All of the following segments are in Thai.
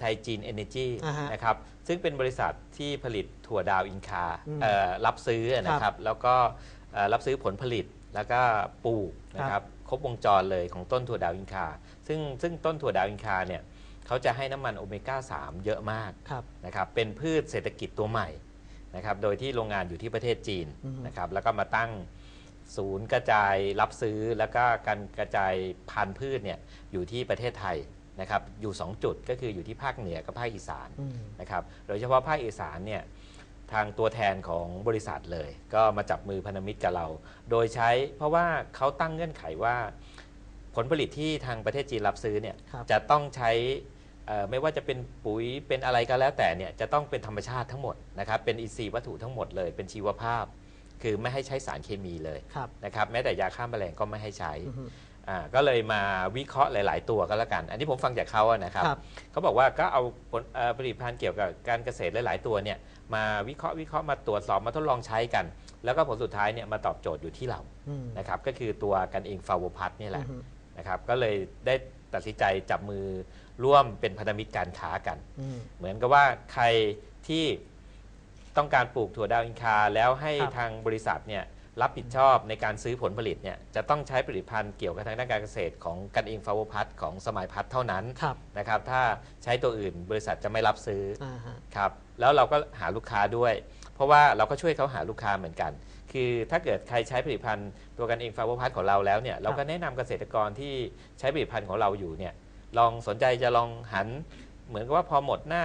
ไทยจีนเอเนจีอ่าฮะนะครับ ซึ่งเป็นบริษัทที่ผลิตถั่วดาวอินคาอืมเอ่อรับซื้อนะคครัรับบแล้วก็เอ่อรับซื้อผลผลิตแล้วก็ปลูกนะคครัรับ บครบวงจรเลยของต้นถั่วดาวอินคา ซึ่งซึ่งต้นถั่วดาวอินคาเนี่ยเขาจะให้น้ำมันโอเมก้า 3 เยอะมากครับ นะครับ เป็นพืชเศรษฐกิจตัวใหม่นะครับ โดยที่โรงงานอยู่ที่ประเทศจีนอือฮึ นะครับ แล้วก็มาตั้งศูนย์กระจายรับซื้อแล้วก็การกระจายพันธุ์พืชเนี่ยอยู่ที่ประเทศไทย นะครับอยู่ 2 จุดก็คืออยู่ที่ภาคเหนือกับภาคอีสานอืมนะครับโดยเฉพาะภาคอีสานเนี่ยทางตัวแทนของบริษัทเลย ก็มาจับมือพันธมิตรกับเรา โดยใช้เพราะว่าเขาตั้งเงื่อนไขว่า ผลผลิตที่ทางประเทศจีนรับซื้อเนี่ยครับจะต้องใช้เอ่อไม่ว่าจะเป็นปุ๋ยเป็นอะไรก็แล้วแต่เนี่ยจะต้องเป็นธรรมชาติทั้งหมดนะครับเป็นอินทรีย์วัตถุทั้งหมดเลยเป็นชีวภาพ คือไม่ให้ใช้สารเคมีเลยครับนะครับแม้แต่ยาฆ่าแมลงก็ไม่ให้ใช้ อือฮึอ่าก็เลยมาวิเคราะห์หลาย ๆ ตัวก็แล้วกัน อันนี้ผมฟังจากเขาอะนะครับครับ เขาบอกว่าก็เอาผลเอ่อผลิตภัณฑ์เกี่ยวกับการเกษตรหลาย ๆ ตัวเนี่ยมาวิเคราะห์วิเคราะห์มาตรวจสอบมาทดลองใช้กัน แล้วก็ผลสุดท้ายเนี่ยมาตอบโจทย์อยู่ที่เราอืมนะครับก็คือตัวกันเองฟาวพัทนี่แหละ อือฮึนะครับก็เลยได้ตัดสินใจจับมือร่วมเป็นพันธมิตรการค้ากัน อืม เหมือนกับว่าใครที่ต้องการปลูกถั่วดาวอินคา แล้วให้ครับ ทางบริษัทเนี่ย รับผิดชอบในการซื้อผลผลิตเนี่ยจะต้องใช้ผลิตภัณฑ์เกี่ยวกับทางด้านการเกษตรของกันเองฟาวพัทของสมัยพัทเท่านั้นครับนะครับ ถ้าใช้ตัวอื่นบริษัทจะไม่รับซื้ออ่าฮะ ครับแล้วเราก็หาลูกค้าด้วย เพราะว่าเราก็ช่วยเขาหาลูกค้าเหมือนกัน คือถ้าเกิดใครใช้ผลิตภัณฑ์ตัวกันเองฟาวพัทของเราแล้วเนี่ยเราก็แนะนำเกษตรกรที่ใช้ผลิตภัณฑ์ของเราอยู่เนี่ยลองสนใจจะลองหัน เหมือนกับว่าพอหมดหน้า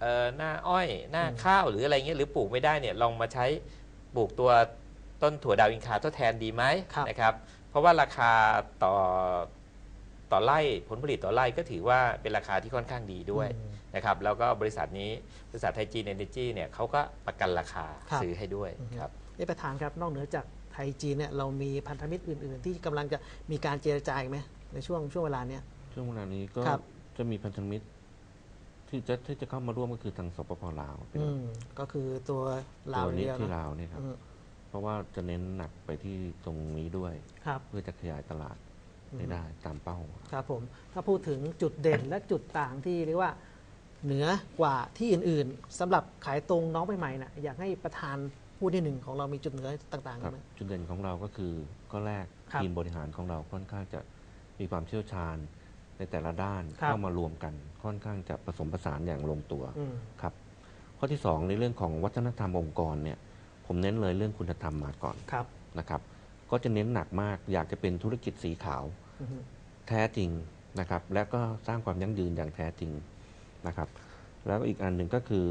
เอ่อหน้าอ้อยหน้าอืมข้าวหรืออะไรเงี้ยหรือปลูกไม่ได้เนี่ยลองมาใช้ปลูกตัว ต้นถั่วดาวอินคาทดแทนดีไหมครับนะครับ เพราะว่าราคาต่อต่อไร่ผลผลิตต่อไร่ก็ถือว่าเป็นราคาที่ค่อนข้างดีด้วยอืมนะครับแล้วก็บริษัทนี้บริษัทไทยจีนเอเนจีเนี่ยเขาก็ประกันราคาครับ ซื้อให้ด้วยอือฮึครับ เอ๊ะประธานครับ นอกเหนือจากไทยจีนเนี่ยเรามีพันธมิตรอื่น ๆ ที่กำลังจะมีการเจรจาอีกไหมในช่วงช่วงเวลาเนี้ย ช่วงเวลานี้ก็ครับ จะมีพันธมิตร ที่จะที่จะเข้ามาร่วมก็คือทางสปปลาวเป็นอืมก็คือตัวลาวตัวนี้เดียวที่นะลาวเนี่ยครับ อืมเพ ราะว่าจะเน้นหนักไปที่ตรงนี้ด้วย ครับ เพื่อจะขยายตลาดให้ได้ตามเป้า ครับผมถ้าพูดถึงจุดเด่นและจุดต่างที่เรียกว่าเหนือกว่าที่อื่นๆสำหรับขายตรงน้องใหม่ๆนะอยากให้ประธานพูดที่หนึ่งของเรามีจุดเหนือต่างๆครับไหมจุดเด่นของเราก็คือก็แรกครับทีมบริหารของเราค่อนข้างจะมีความเชี่ยวชาญในแต่ละด้านครับเข้ามารวมกันค่อนข้างจะผสมผสานอย่างลงตัวอืมครับ ข้อที่สองในเรื่องของวัฒนธรรมองค์กรเนี่ย ผมเน้นเลยเรื่องคุณธรรมมาก่อนครับนะครับ ก็จะเน้นหนักมากอยากจะเป็นธุรกิจสีขาวอือฮึแท้จริงนะครับ และก็สร้างความยั่งยืนอย่างแท้จริงนะครับ แล้วก็อีกอันหนึ่งก็คือ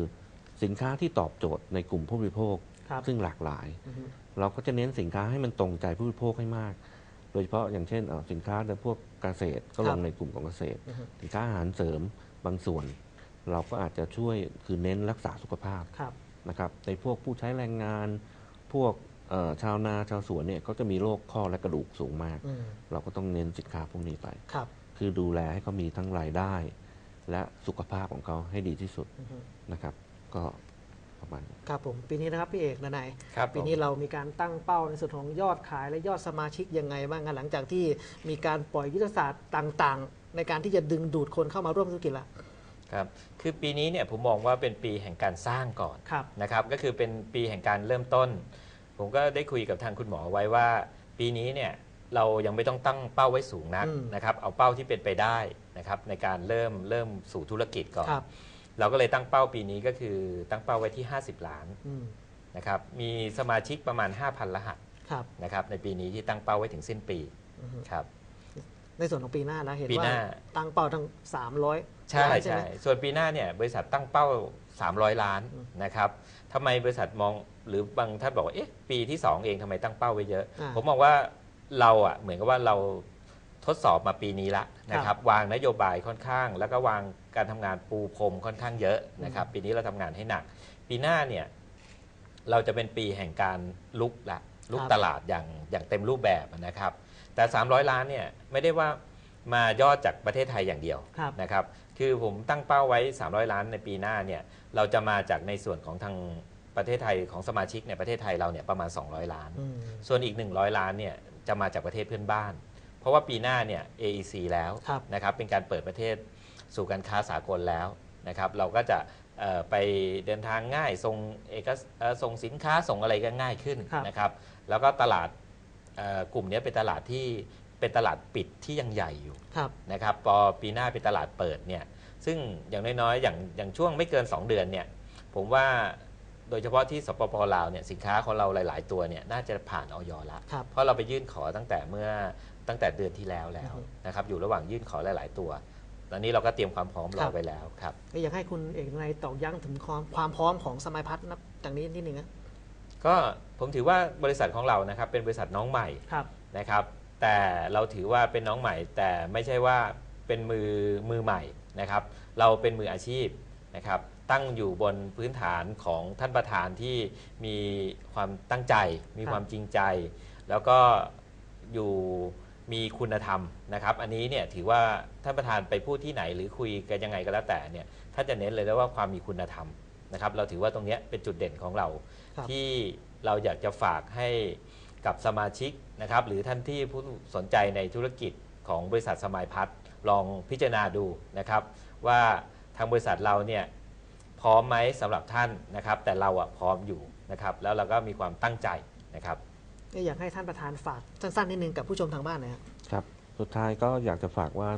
สินค้าที่ตอบโจทย์ในกลุ่มผู้บริโภคครับซึ่งหลากหลายอือฮึเราก็จะเน้นสินค้าให้มันตรงใจผู้บริโภคให้มาก โดยเฉพาะอย่างเช่นเอ่อสินค้าในพวกเกษตรก็ลงในกลุ่มของเกษตรอือฮึสินค้าอาหารเสริมบางส่วน เราก็อาจจะช่วยคือเน้นรักษาสุขภาพครับ นะครับในพวกผู้ใช้แรงงาน พวกเอ่อชาวนาชาวสวนเนี่ยก็จะมีโรคข้อและกระดูกสูงมากอืมเราก็ต้องเน้นสินค้าพวกนี้ไปครับ คือดูแลให้เขามีทั้งรายได้ และสุขภาพของเขาให้ดีที่สุดอือฮึนะครับ ก็ประมาณนี้ครับผมปีนี้นะครับพี่เอกนายครับปีนี้เรามีการตั้งเป้าในส่วนของยอดขายและยอดสมาชิกยังไงบ้างกันหลังจากที่มีการปล่อยยุทธศาสตร์ต่าง ๆ ในการที่จะดึงดูดคนเข้ามาร่วมธุรกิจละ ครับคือปีนี้เนี่ยผมมองว่าเป็นปีแห่งการสร้างก่อนครับนะครับก็คือเป็นปีแห่งการเริ่มต้น ผมก็ได้คุยกับทางคุณหมอไว้ว่า ปีนี้เนี่ยเรายังไม่ต้องตั้งเป้าไว้สูงนักอืมนะครับเอาเป้าที่เป็นไปได้นะครับในการเริ่มเริ่มสู่ธุรกิจก่อน ครับ เราก็เลยตั้งเป้าปีนี้ก็คือตั้งเป้าไว้ที่ 50 ล้านอืมนะครับมีสมาชิกประมาณ 5,000รหัสครับนะครับในปีนี้ที่ตั้งเป้าไว้ถึงสิ้นปีอือฮึครับ ในส่วนของปีหน้าแล้วเห็นปีหว่าน้า ตั้งเป้าทั้ง 300ใช่ล้านใช่ไหม ส่วนปีหน้าเนี่ยบริษัทตั้งเป้า 300 ล้านอืมนะครับทำไมบริษัทมองหรือบางท่านบอกว่าเอ๊ะปีที่ 2 เองทำไมตั้งเป้าไว้เยอะ อ่าผมมองว่าเราอะเหมือนกับว่าเราทดสอบมาปีนี้ละนะครับวางนโยบายค่อนข้าง แล้วก็วางการทำงานปูพรมค่อนข้างเยอะนะครับปีนี้เราทำงานให้หนัก ปีหน้าเนี่ยเราจะเป็นปีแห่งการลุกละลุกครับ ตลาดอย่างอย่างเต็มรูปแบบนะครับ แต่ 300 ล้านเนี่ยไม่ได้ว่ามายอดจากประเทศไทยอย่างเดียวครับ นะครับคือผมตั้งเป้าไว้ 300 ล้านในปีหน้าเนี่ยเราจะมาจากในส่วนของทางประเทศไทยของสมาชิกในประเทศไทยเราเนี่ยประมาณ 200 ล้าน อืม ส่วนอีก 100 ล้านเนี่ยจะมาจากประเทศเพื่อนบ้าน เพราะว่าปีหน้าเนี่ย AEC แล้วครับ นะครับเป็นการเปิดประเทศสู่การค้าสากลแล้วนะครับเราก็จะเอ่อไปเดินทางง่ายส่งเอกสเอ่อส่งสินค้าส่งอะไรก็ง่ายขึ้นครับ นะครับแล้วก็ตลาดเอ่อ กลุ่มนี้เป็นตลาดที่เป็นตลาดปิดที่ยังใหญ่อยู่ครับนะครับพอปีหน้าเป็นตลาดเปิดเนี่ยซึ่งอย่างน้อยๆอย่างอย่างช่วงไม่เกิน 2 เดือนเนี่ยผมว่าโดยเฉพาะที่สปปลาวเนี่ยสินค้าของเราหลาย ๆ ตัวเนี่ยน่าจะผ่านออยละครับเพราะเราไปยื่นขอตั้งแต่เมื่อตั้งแต่เดือนที่แล้วแล้วอือฮึนะครับอยู่ระหว่างยื่นขอหลาย ๆ ตัวตอนนี้เราก็เตรียมความพร้อมรครัอบไว้แล้วครับก็อยากให้คุณเอกในยตอกย้ำถึงความความพร้อมของสมัยพัฒน์นับจากนี้นิดหนึ่งนะ ก็ผมถือว่าบริษัทของเรานะครับเป็นบริษัทน้องใหม่ครับนะครับ แต่เราถือว่าเป็นน้องใหม่ แต่ไม่ใช่ว่าเป็นมือมือใหม่นะครับ เราเป็นมืออาชีพนะครับ ตั้งอยู่บนพื้นฐานของท่านประธานที่มีความตั้งใจ มีครับความจริงใจ แล้วก็อยู่มีคุณธรรมนะครับ อันนี้เนี่ยถือว่าท่านประธานไปพูดที่ไหนหรือคุยกันยังไงก็แล้วแต่เนี่ยท่านจะเน้นเลยนะว่าความมีคุณธรรม นะครับเราถือว่าตรงเนี้ยเป็นจุดเด่นของเรา ครับที่เราอยากจะฝากให้กับสมาชิกนะครับหรือท่านที่ผู้สนใจในธุรกิจของบริษัทสมายพัฒน์ลองพิจารณาดูนะครับ ว่าทางบริษัทเราเนี่ยพร้อมไหมสำหรับท่านนะครับ แต่เราอะพร้อมอยู่นะครับแล้วเราก็มีความตั้งใจนะครับก็อยากให้ท่านประธานฝากสั้นๆนิดนึงกับผู้ชมทางบ้านหนะครับ ครับ สุดท้ายก็อยากจะฝากว่า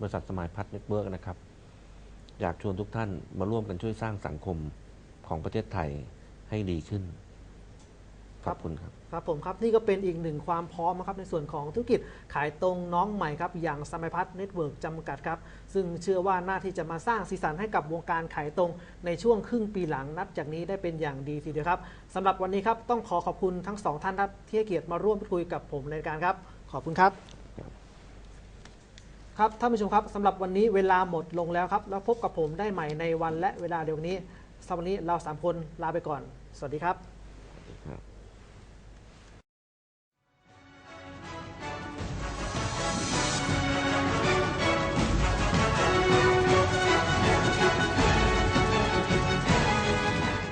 บริษัทสมายพัฒน์เน็ตเวิร์กนะครับ อยากชวนทุกท่านมาร่วมกันช่วยสร้างสังคมของประเทศไทยให้ดีขึ้น ขอบคุณครับ ครับผมครับ นี่ก็เป็นอีกหนึ่งความพร้อมนะครับในส่วนของธุรกิจขายตรงน้องใหม่ครับ อย่างสมัยพัฒน์เน็ตเวิร์กจำกัดครับ ซึ่งเชื่อว่าหน้าที่จะมาสร้างสีสันให้กับวงการขายตรงในช่วงครึ่งปีหลังนับจากนี้ได้เป็นอย่างดีทีเดียวครับสำหรับวันนี้ครับต้องขอขอบคุณทั้งสองท่านครับที่ให้เกียรติมาร่วมพูดคุยกับผมในรายการครับ ขอบคุณครับ ครับท่านผู้ชมครับสำหรับวันนี้เวลาหมดลงแล้วครับ แล้วพบกับผมได้ใหม่ในวันและเวลาเดียวนนี้สำหรับวันนี้เราสามคนลาไปก่อน สวัสดีครับครับ